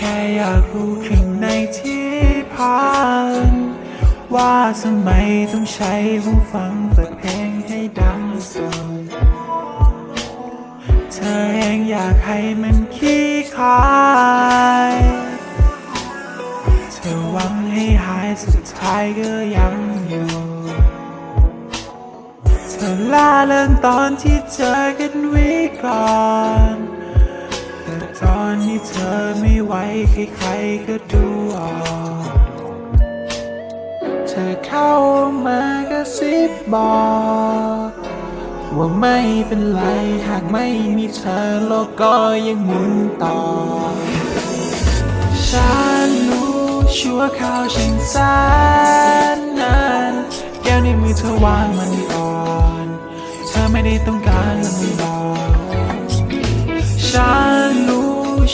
ค่อยากรู้ข้างในที่ผ่าน ว่าทำไมต้องใช้หูฟังเปิดเพลงให้ดังสุดเธอเองอยากให้มันขี้คายเธอหวังให้หายสุดท้ายก็ยังอยู่ เธอล่าเริงตอนที่เจอกันวิก่อน ตอนนี้เธอไม่ไหวใครๆก็ดูออก เธอเข้ามากระซิบบอก ว่าไม่เป็นไรหากไม่มีเธอโลกก็ยังหมุนต่อ ฉันรู้ชั่วข่าวฉันแสนนานแก้วในมือเธอวางมันก่อน เธอไม่ได้ต้องการมันหรอก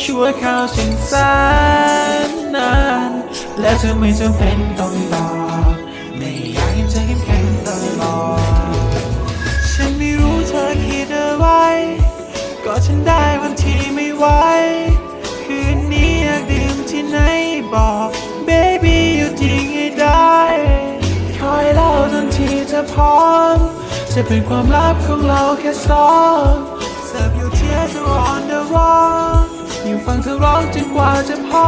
ชั่วข่าวฉันแสนนาน และเธอไม่จำเป็นต้องตอบไม่อยากให้เธอเข้มแข็งตลอดฉันไม่รู้เธอคิดอะไรก็ฉันได้วันที่ไม่ไหวคืนนี้อยากดื่มที่ไหนบอก baby อยู่ทิ้งให้ได้คอยเล่าจนที่เธอพร้อม จะเป็นความลับของเราแค่สองเสิร์ฟอยู่เทียร์ on the wall ฟังเธอร้องจนกว่าจะพอ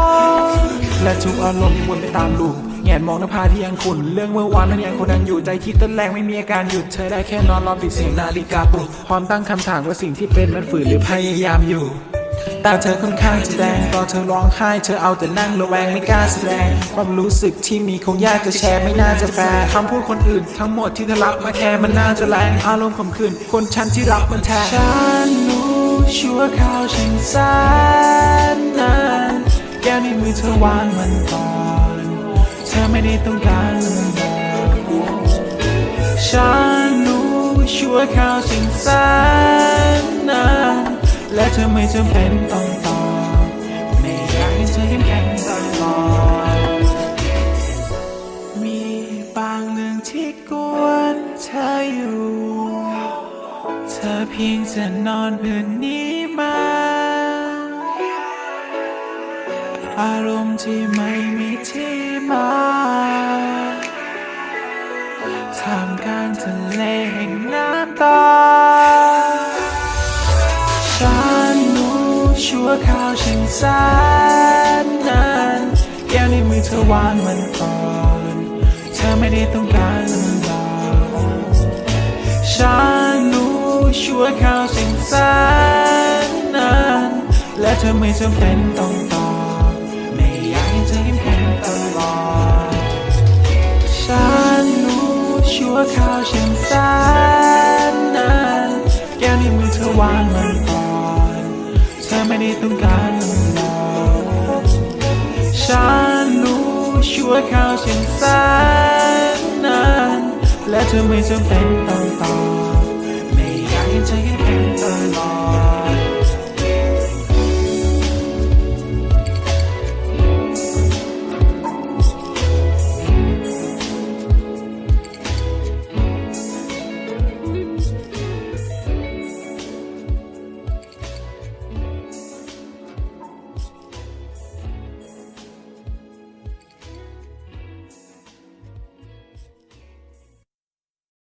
และทุกอารมณ์วนไปตามลูปแงนมองหน้าผาที่ยังขุ่นเรื่องเมื่อวานนั้นยังคนนั้นอยู่ใจคิดต้นแรงไม่มีอาการหยุดเธอได้แค่นอนรอปิดเสียงนาฬิกาปลุกพร้อมตั้งคำถามว่าสิ่งที่เป็นมันฝืนหรือพยายามอยู่ตาเธอค่อนข้างจะแดงตอนเธอร้องไห้เธอเอาแต่นั่งระแวงไม่กล้าแสดง ความรู้สึกที่มีคงยากจะแชร์ไม่น่าจะแฟร์คำพูดคนอื่น ทั้งหมดที่เธอรับมาแค่มันน่าจะแรงอารมณ์ข่มขืนคนฉันที่รับมันแทน ฉันรู้ชั่วข่าวฉันแสนนานแก้วในมือเธอวางมันก่อน เธอไม่ได้ต้องการมันบอกฉันรู้ชั่วข้าวฉันแสนนานและเธอไม่จำเป็นต้องตอบ ธอเพียงจะนอนเพื่อนนี้มา อารมณ์ที่ไม่มีที่มาท่ามกลางทะเลแห่งน้ำตา ฉันรู้ชั่วข่าวฉันแสนนานแก้วในมือเธอวางมันก่อน เธอไม่ได้ต้องการมันหรอกฉัน ชั่วข่าวฉันแสนนาน และเธอไม่จำเป็นต้องตอบไม่อยากให้เธอเข้มแข็งตลอด ฉันรู้ชั่วข่าวฉันแสนนาน แก้วในมือเธอวางมันก่อนเธอไม่ได้ต้องการมันหรอกฉันรู้ชั่วข่าวฉันแสนนาน และเธอไม่จำเป็นต้องตอบ